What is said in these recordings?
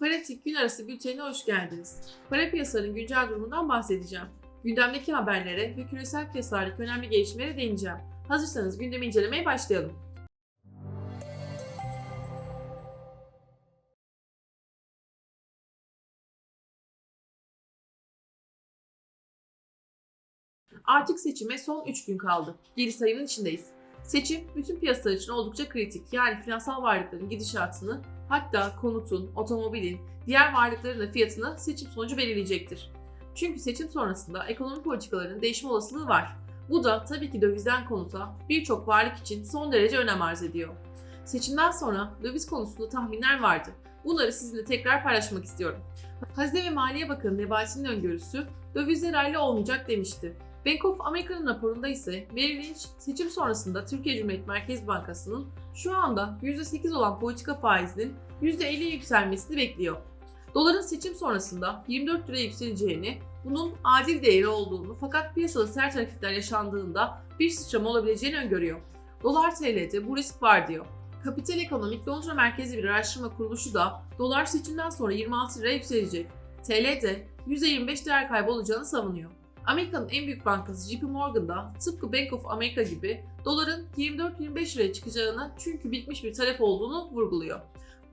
Paratik gün arası bültenine hoş geldiniz. Para piyasalarının güncel durumundan bahsedeceğim. Gündemdeki haberlere ve küresel piyasalardaki önemli gelişmelere değineceğim. Hazırsanız gündemi incelemeye başlayalım. Artık seçime son 3 gün kaldı. Geri sayımın içindeyiz. Seçim bütün piyasalar için oldukça kritik. Yani finansal varlıkların gidişatını hatta konutun, otomobilin, diğer varlıkların da fiyatını seçim sonucu belirleyecektir. Çünkü seçim sonrasında ekonomi politikalarının değişme olasılığı var. Bu da tabii ki dövizden konuta birçok varlık için son derece önem arz ediyor. Seçimden sonra döviz konusunda tahminler vardı. Bunları sizinle tekrar paylaşmak istiyorum. Hazine ve Maliye Bakanı Nebati'nin öngörüsü dövizde rally olmayacak demişti. Bank of America'nın raporunda ise Merrill Lynch seçim sonrasında Türkiye Cumhuriyet Merkez Bankası'nın şu anda %8 olan politika faizinin %50'ye yükselmesini bekliyor. Doların seçim sonrasında 24 liraya yükseleceğini, bunun adil değeri olduğunu fakat piyasada sert hareketler yaşandığında bir sıçrama olabileceğini öngörüyor. Dolar TL'de bu risk var diyor. Kapital Ekonomik Londra merkezli bir araştırma kuruluşu da dolar seçimden sonra 26 liraya yükselecek. TL'de %25 değer kaybı olacağını savunuyor. Amerika'nın en büyük bankası JP Morgan'da tıpkı Bank of America gibi doların 24-25 liraya çıkacağını çünkü bitmiş bir talep olduğunu vurguluyor.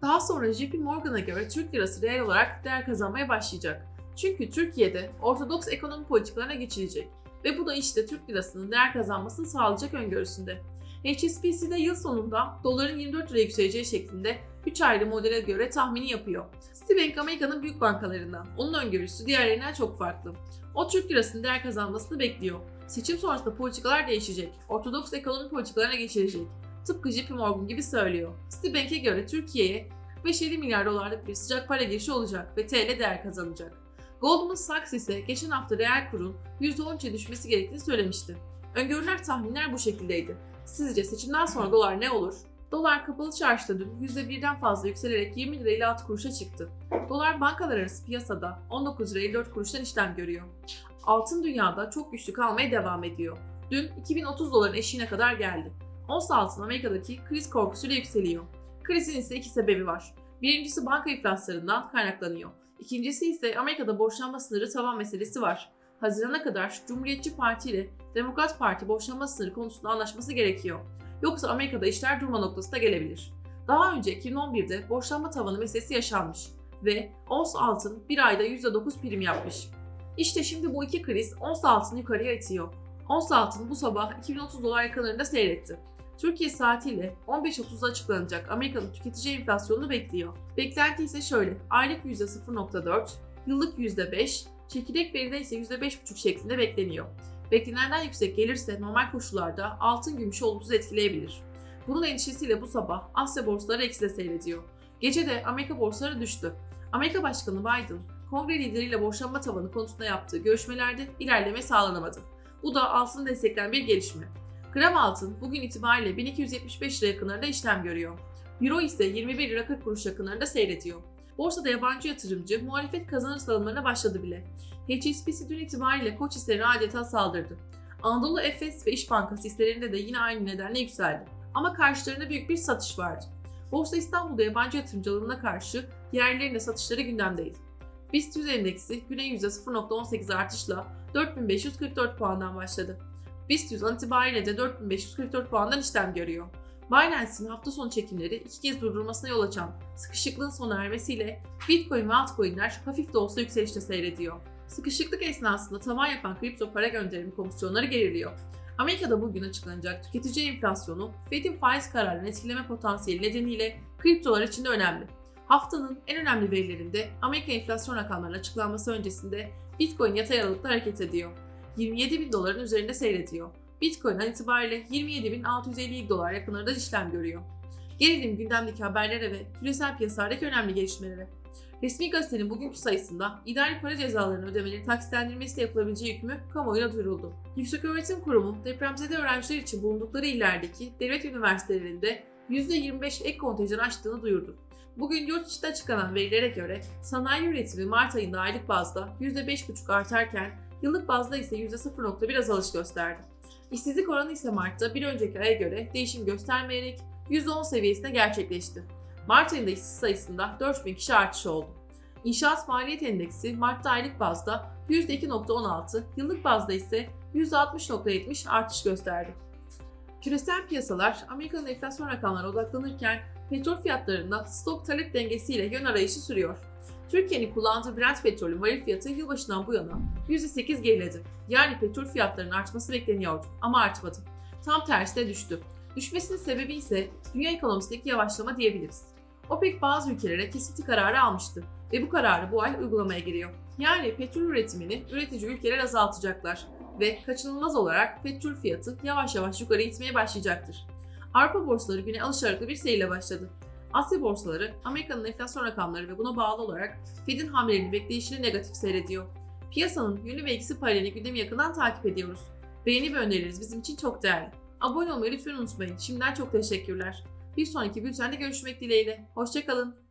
Daha sonra JP Morgan'a göre Türk lirası reel olarak değer kazanmaya başlayacak. Çünkü Türkiye'de ortodoks ekonomi politikalarına geçilecek ve bu da işte Türk lirasının değer kazanmasını sağlayacak öngörüsünde. HSBC'de yıl sonunda doların 24 liraya yükseleceği şeklinde 3 ayrı modele göre tahmini yapıyor. Citibank Amerika'nın büyük bankalarından. Onun öngörüsü diğerlerinden çok farklı. O Türk lirasının değer kazanmasını bekliyor. Seçim sonrasında politikalar değişecek. Ortodoks ekonomi politikalarına geçilecek. Tıpkı JP Morgan gibi söylüyor. Citibank'e göre Türkiye'ye 45-50 milyar dolarlık bir sıcak para girişi olacak ve TL değer kazanacak. Goldman Sachs ise geçen hafta reel kurun %13'e düşmesi gerektiğini söylemişti. Öngörüler tahminler bu şekildeydi. Sizce seçimden sonra dolar ne olur? Dolar kapalı çarşıda dün %1'den fazla yükselerek 20 lira 56 kuruşa çıktı. Dolar bankalar arası piyasada 19 lira 54 kuruştan işlem görüyor. Altın dünyada çok güçlü kalmaya devam ediyor. Dün 2030 doların eşiğine kadar geldi. Ons altın Amerika'daki kriz korkusuyla yükseliyor. Krizin ise iki sebebi var. Birincisi banka iflaslarından kaynaklanıyor. İkincisi ise Amerika'da borçlanma sınırı tavan meselesi var. Hazirana kadar Cumhuriyetçi Parti ile Demokrat Parti borçlanma sınırı konusunda anlaşması gerekiyor. Yoksa Amerika'da işler durma noktasına gelebilir. Daha önce 2011'de borçlanma tavanı meselesi yaşanmış ve ons altın bir ayda %9 prim yapmış. İşte şimdi bu iki kriz ons altını yukarıya itiyor. Ons altın bu sabah 2030 dolar yakınlarında seyretti. Türkiye saatiyle 15.30'da açıklanacak Amerika'nın tüketici enflasyonunu bekliyor. Beklenti ise şöyle, aylık %0.4, yıllık %5, çekirdek veride ise %5.5 şeklinde bekleniyor. Beklenenden yüksek gelirse normal koşullarda altın gümüşü olumsuz etkileyebilir. Bunun endişesiyle bu sabah Asya borsaları ekside seyrediyor. Gece de Amerika borsaları düştü. Amerika Başkanı Biden, kongre lideriyle borçlanma tavanı konusunda yaptığı görüşmelerde ilerleme sağlanamadı. Bu da altını destekleyen bir gelişme. Gram altın bugün itibariyle 1275 lira yakınlarında işlem görüyor. Euro ise 21 lira 40 kuruş yakınlarında seyrediyor. Borsada yabancı yatırımcı muhalefet kazanır salımlarına başladı bile. HSBC dün itibariyle koç hisselerine adeta saldırdı. Anadolu Efes ve İş Bankası hisselerinde de yine aynı nedenle yükseldi. Ama karşılarında büyük bir satış vardı. Borsa İstanbul'da yabancı yatırımcı alımına karşı yerlerinde satışları gündemdeydi. BIST 100 endeksi güne %0.18 artışla 4544 puandan başladı. BIST 100 an itibariyle de 4544 puandan işlem görüyor. Binance'in hafta sonu çekimleri iki kez durdurmasına yol açan sıkışıklığın sona ermesiyle Bitcoin ve altcoin'ler hafif de olsa yükselişte seyrediyor. Sıkışıklık esnasında tavan yapan kripto para gönderimi komisyonları geriliyor. Amerika'da bugün açıklanacak tüketici enflasyonu Fed'in faiz kararını etkileme potansiyeli nedeniyle kriptolar için de önemli. Haftanın en önemli verilerinde Amerika enflasyon rakamlarının açıklanması öncesinde Bitcoin yatay aralıkta hareket ediyor. 27 bin doların üzerinde seyrediyor. Bitcoin an itibariyle 27.650 dolar yakınlarında işlem görüyor. Gelelim gündemdeki haberlere ve küresel piyasalardaki önemli gelişmelere. Resmi gazetenin bugünkü sayısında idari para cezalarını ödemenin taksitlendirmesiyle yapılabileceği hükmü kamuoyuna duyuruldu. Yükseköğretim Kurumu depremzede öğrenciler için bulundukları illerdeki devlet üniversitelerinde %25 ek kontenjan açtığını duyurdu. Bugün yurt içinde açıklanan verilere göre sanayi üretimi Mart ayında aylık bazda %5,5 artarken yıllık bazda ise %0,1 azalış gösterdi. İşsizlik oranı ise Mart'ta bir önceki aya göre değişim göstermeyerek %10 seviyesine gerçekleşti. Mart ayında işsiz sayısında 4000 kişi artış oldu. İnşaat Maliyet Endeksi Mart'ta aylık bazda %2.16, yıllık bazda ise %60.70 artış gösterdi. Küresel piyasalar Amerika'nın enflasyon rakamlarına odaklanırken petrol fiyatlarında stok talep dengesiyle yön arayışı sürüyor. Türkiye'nin kullandığı Brent petrolün varil fiyatı yılbaşından bu yana %8 geriledi. Yani petrol fiyatlarının artması bekleniyordu ama artmadı. Tam tersi de düştü. Düşmesinin sebebi ise dünya ekonomisindeki yavaşlama diyebiliriz. OPEC bazı ülkelere kesinti kararı almıştı ve bu kararı bu ay uygulamaya giriyor. Yani petrol üretimini üretici ülkeler azaltacaklar ve kaçınılmaz olarak petrol fiyatı yavaş yavaş yukarı gitmeye başlayacaktır. Avrupa borsaları güne alış aralıklı bir seyirle başladı. Asya borsaları Amerika'nın enflasyon rakamları ve buna bağlı olarak Fed'in hamlelerini bekleyişini negatif seyrediyor. Piyasanın yönü ve eksi paralelini gündemi yakından takip ediyoruz. Beğeni ve önerileriniz bizim için çok değerli. Abone olmayı lütfen unutmayın. Şimdiden çok teşekkürler. Bir sonraki bültende görüşmek dileğiyle. Hoşçakalın.